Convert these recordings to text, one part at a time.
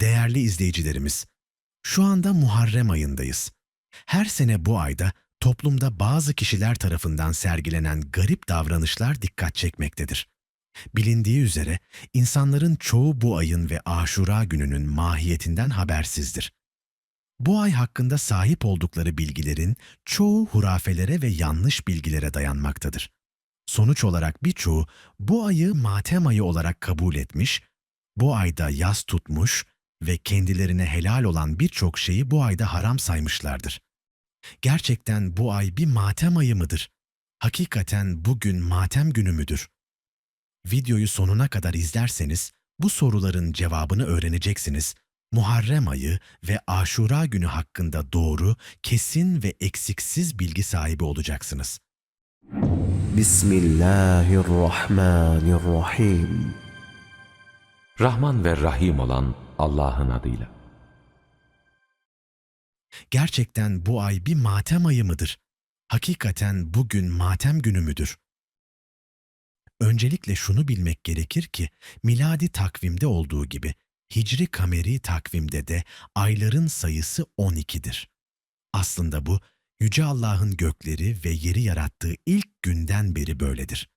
Değerli izleyicilerimiz, şu anda Muharrem ayındayız. Her sene bu ayda toplumda bazı kişiler tarafından sergilenen garip davranışlar dikkat çekmektedir. Bilindiği üzere insanların çoğu bu ayın ve Aşura gününün mahiyetinden habersizdir. Bu ay hakkında sahip oldukları bilgilerin çoğu hurafelere ve yanlış bilgilere dayanmaktadır. Sonuç olarak birçoğu bu ayı matem ayı olarak kabul etmiş, bu ayda yas tutmuş ve kendilerine helal olan birçok şeyi bu ayda haram saymışlardır. Gerçekten bu ay bir matem ayı mıdır? Hakikaten bugün matem günü müdür? Videoyu sonuna kadar izlerseniz bu soruların cevabını öğreneceksiniz. Muharrem ayı ve Aşura günü hakkında doğru, kesin ve eksiksiz bilgi sahibi olacaksınız. Bismillahirrahmanirrahim. Rahman ve Rahim olan Allah'ın adıyla. Gerçekten bu ay bir matem ayı mıdır? Hakikaten bugün matem günü müdür? Öncelikle şunu bilmek gerekir ki miladi takvimde olduğu gibi hicri kameri takvimde de ayların sayısı 12'dir. Aslında bu Yüce Allah'ın gökleri ve yeri yarattığı ilk günden beri böyledir.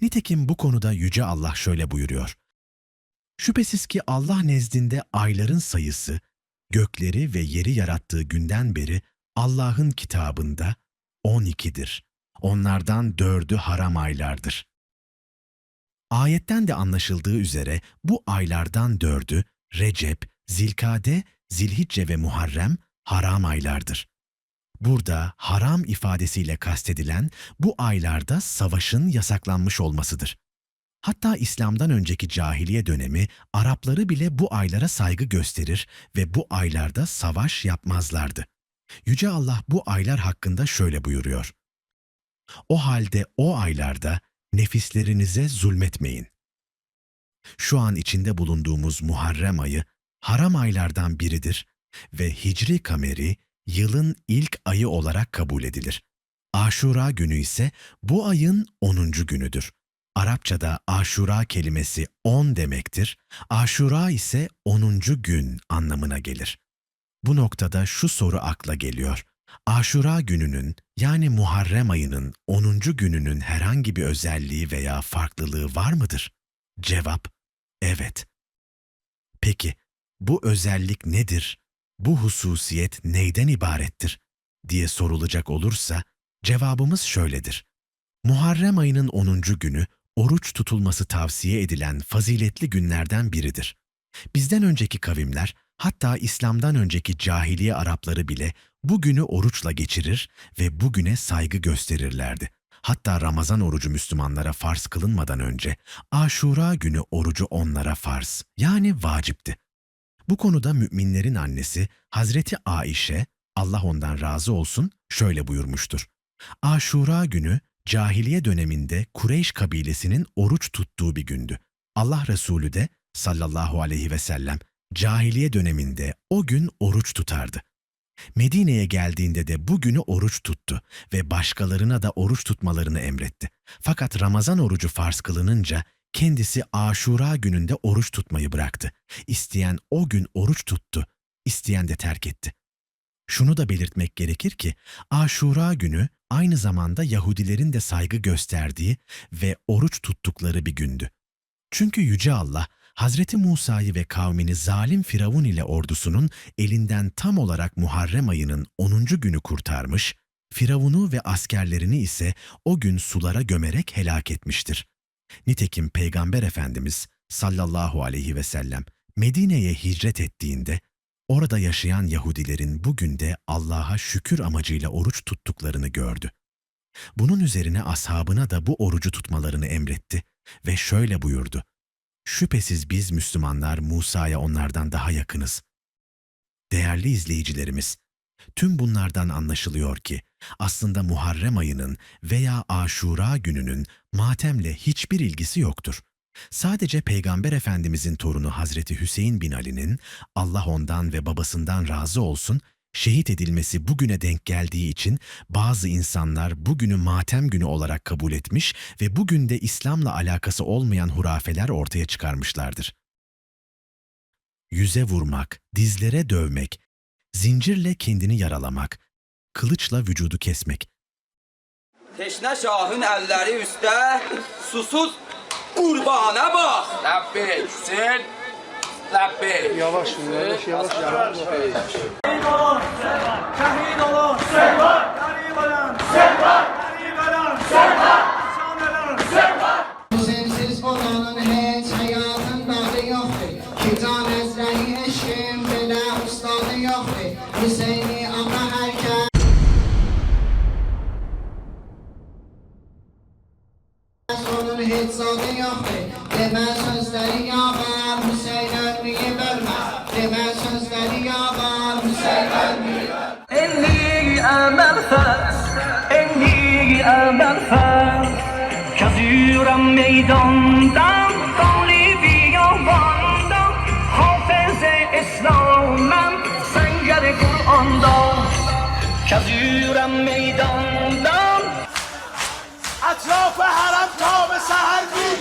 Nitekim bu konuda Yüce Allah şöyle buyuruyor. Şüphesiz ki Allah nezdinde ayların sayısı, gökleri ve yeri yarattığı günden beri Allah'ın kitabında 12'dir. Onlardan dördü haram aylardır. Ayetten de anlaşıldığı üzere bu aylardan dördü Recep, Zilkade, Zilhicce ve Muharrem haram aylardır. Burada haram ifadesiyle kastedilen bu aylarda savaşın yasaklanmış olmasıdır. Hatta İslam'dan önceki cahiliye dönemi Arapları bile bu aylara saygı gösterir ve bu aylarda savaş yapmazlardı. Yüce Allah bu aylar hakkında şöyle buyuruyor. O halde o aylarda nefislerinize zulmetmeyin. Şu an içinde bulunduğumuz Muharrem ayı haram aylardan biridir ve Hicri kameri yılın ilk ayı olarak kabul edilir. Aşura günü ise bu ayın 10. günüdür. Arapçada aşura kelimesi 10 demektir. Aşura ise 10. gün anlamına gelir. Bu noktada şu soru akla geliyor. Aşura gününün yani Muharrem ayının 10. gününün herhangi bir özelliği veya farklılığı var mıdır? Cevap, evet. Peki, bu özellik nedir? Bu hususiyet neyden ibarettir? diye sorulacak olursa cevabımız şöyledir. Muharrem ayının 10. günü oruç tutulması tavsiye edilen faziletli günlerden biridir. Bizden önceki kavimler, hatta İslam'dan önceki cahiliye Arapları bile bu günü oruçla geçirir ve bugüne saygı gösterirlerdi. Hatta Ramazan orucu Müslümanlara farz kılınmadan önce Aşura günü orucu onlara farz yani vacipti. Bu konuda müminlerin annesi Hazreti Aişe, Allah ondan razı olsun, şöyle buyurmuştur. Aşura günü cahiliye döneminde Kureyş kabilesinin oruç tuttuğu bir gündü. Allah Resulü de sallallahu aleyhi ve sellem cahiliye döneminde o gün oruç tutardı. Medine'ye geldiğinde de bu günü oruç tuttu ve başkalarına da oruç tutmalarını emretti. Fakat Ramazan orucu farz kılınınca kendisi Aşura gününde oruç tutmayı bıraktı. İsteyen o gün oruç tuttu, isteyen de terk etti. Şunu da belirtmek gerekir ki Aşura günü aynı zamanda Yahudilerin de saygı gösterdiği ve oruç tuttukları bir gündü. Çünkü Yüce Allah Hazreti Musa'yı ve kavmini zalim Firavun ile ordusunun elinden tam olarak Muharrem ayının 10. günü kurtarmış, Firavun'u ve askerlerini ise o gün sulara gömerek helak etmiştir. Nitekim Peygamber Efendimiz sallallahu aleyhi ve sellem Medine'ye hicret ettiğinde orada yaşayan Yahudilerin bugün de Allah'a şükür amacıyla oruç tuttuklarını gördü. Bunun üzerine ashabına da bu orucu tutmalarını emretti ve şöyle buyurdu. Şüphesiz biz Müslümanlar Musa'ya onlardan daha yakınız. Değerli izleyicilerimiz, tüm bunlardan anlaşılıyor ki aslında Muharrem ayının veya Aşura gününün matemle hiçbir ilgisi yoktur. Sadece Peygamber Efendimizin torunu Hazreti Hüseyin bin Ali'nin Allah ondan ve babasından razı olsun şehit edilmesi bugüne denk geldiği için bazı insanlar bugünü matem günü olarak kabul etmiş ve bugün de İslam'la alakası olmayan hurafeler ortaya çıkarmışlardır. yüze vurmak, dizlere dövmek, zincirle kendini yaralamak, kılıçla vücudu kesmek, Teşne şahın elleri üstte, susuz Kurbana bak. Labbeyk Hüseyin. Labbeyk. Yavaş yavaş yavaş yavaş. yavaş. hesabı yoktur. Demə sözleri yağar, Hüseyin ölmeyi vermez. Demə sözleri yağar, Hüseyin ölmeyi vermez. Enni amel faz, enni amel faz. Kazıram meydandan, talibi yalandan. Hafeze İslam'ım, sen gel Kur'an'dan. Kazıram meydandan. Atrofa essa árvore.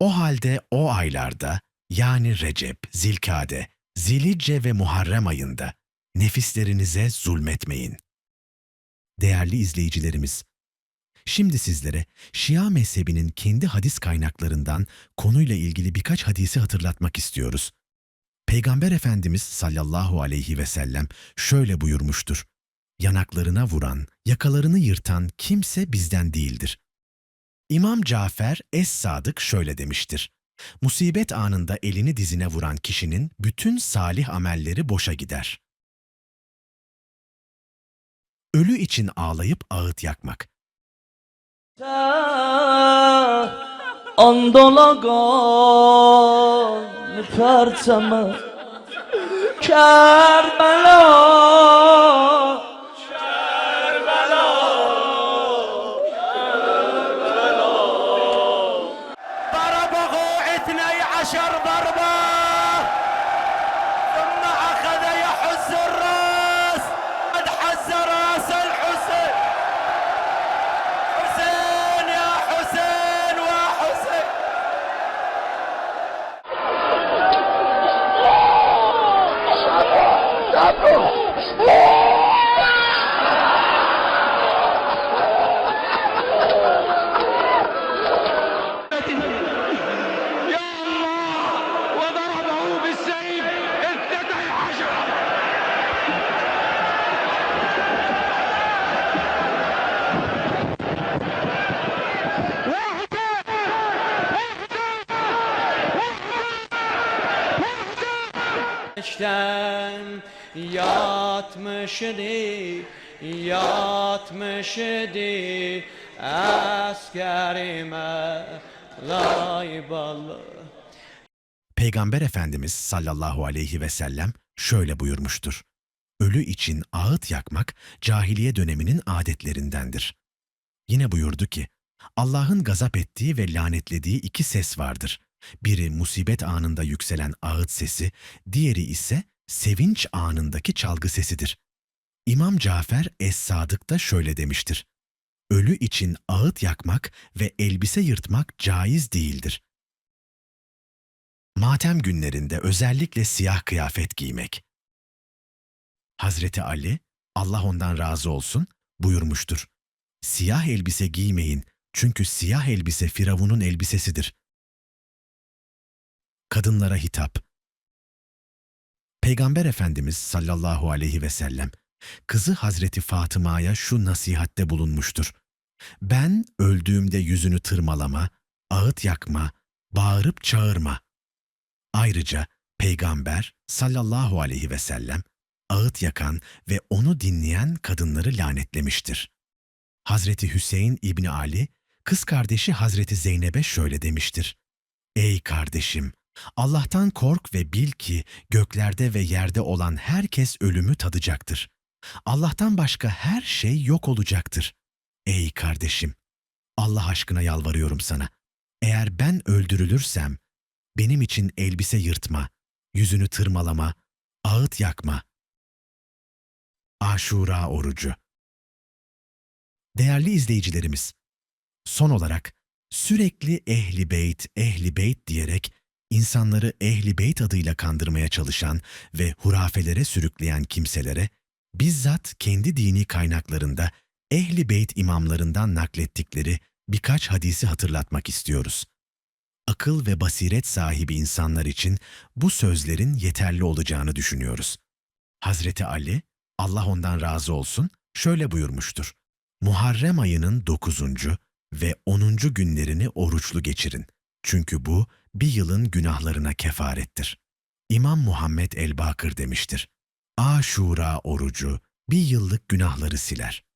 O halde o aylarda yani Recep, Zilkade, Zilice ve Muharrem ayında nefislerinize zulmetmeyin. Değerli izleyicilerimiz, şimdi sizlere Şia mezhebinin kendi hadis kaynaklarından konuyla ilgili birkaç hadisi hatırlatmak istiyoruz. Peygamber Efendimiz sallallahu aleyhi ve sellem şöyle buyurmuştur. Yanaklarına vuran, yakalarını yırtan kimse bizden değildir. İmam Cafer Es-Sadık şöyle demiştir. Musibet anında elini dizine vuran kişinin bütün salih amelleri boşa gider. Ölü için ağlayıp ağıt yakmak. Andolagan perçeme Kerbela Geçten yatmışdı, yatmışdı askerime lay balı. Peygamber Efendimiz sallallahu aleyhi ve sellem şöyle buyurmuştur. Ölü için ağıt yakmak cahiliye döneminin adetlerindendir. Yine buyurdu ki, Allah'ın gazap ettiği ve lanetlediği iki ses vardır. Biri musibet anında yükselen ağıt sesi, diğeri ise sevinç anındaki çalgı sesidir. İmam Cafer Es-Sadık da şöyle demiştir. Ölü için ağıt yakmak ve elbise yırtmak caiz değildir. Matem günlerinde özellikle siyah kıyafet giymek. Hazreti Ali, Allah ondan razı olsun, buyurmuştur. Siyah elbise giymeyin çünkü siyah elbise Firavun'un elbisesidir. Kadınlara hitap Peygamber Efendimiz sallallahu aleyhi ve sellem, kızı Hazreti Fatıma'ya şu nasihatte bulunmuştur. Ben öldüğümde yüzünü tırmalama, ağıt yakma, bağırıp çağırma. Ayrıca Peygamber sallallahu aleyhi ve sellem ağıt yakan ve onu dinleyen kadınları lanetlemiştir. Hazreti Hüseyin İbni Ali, kız kardeşi Hazreti Zeynep'e şöyle demiştir. Ey kardeşim! Allah'tan kork ve bil ki göklerde ve yerde olan herkes ölümü tadacaktır. Allah'tan başka her şey yok olacaktır. Ey kardeşim! Allah aşkına yalvarıyorum sana. Eğer ben öldürülürsem, benim için elbise yırtma, yüzünü tırmalama, ağıt yakma. Aşura orucu Değerli izleyicilerimiz, son olarak sürekli ehli beyt, ehli beyt diyerek insanları ehli beyt adıyla kandırmaya çalışan ve hurafelere sürükleyen kimselere bizzat kendi dini kaynaklarında ehli beyt imamlarından naklettikleri birkaç hadisi hatırlatmak istiyoruz. Akıl ve basiret sahibi insanlar için bu sözlerin yeterli olacağını düşünüyoruz. Hazreti Ali, Allah ondan razı olsun, şöyle buyurmuştur. Muharrem ayının dokuzuncu ve onuncu günlerini oruçlu geçirin. Çünkü bu bir yılın günahlarına kefarettir. İmam Muhammed el-Bakır demiştir. Aşura orucu bir yıllık günahları siler.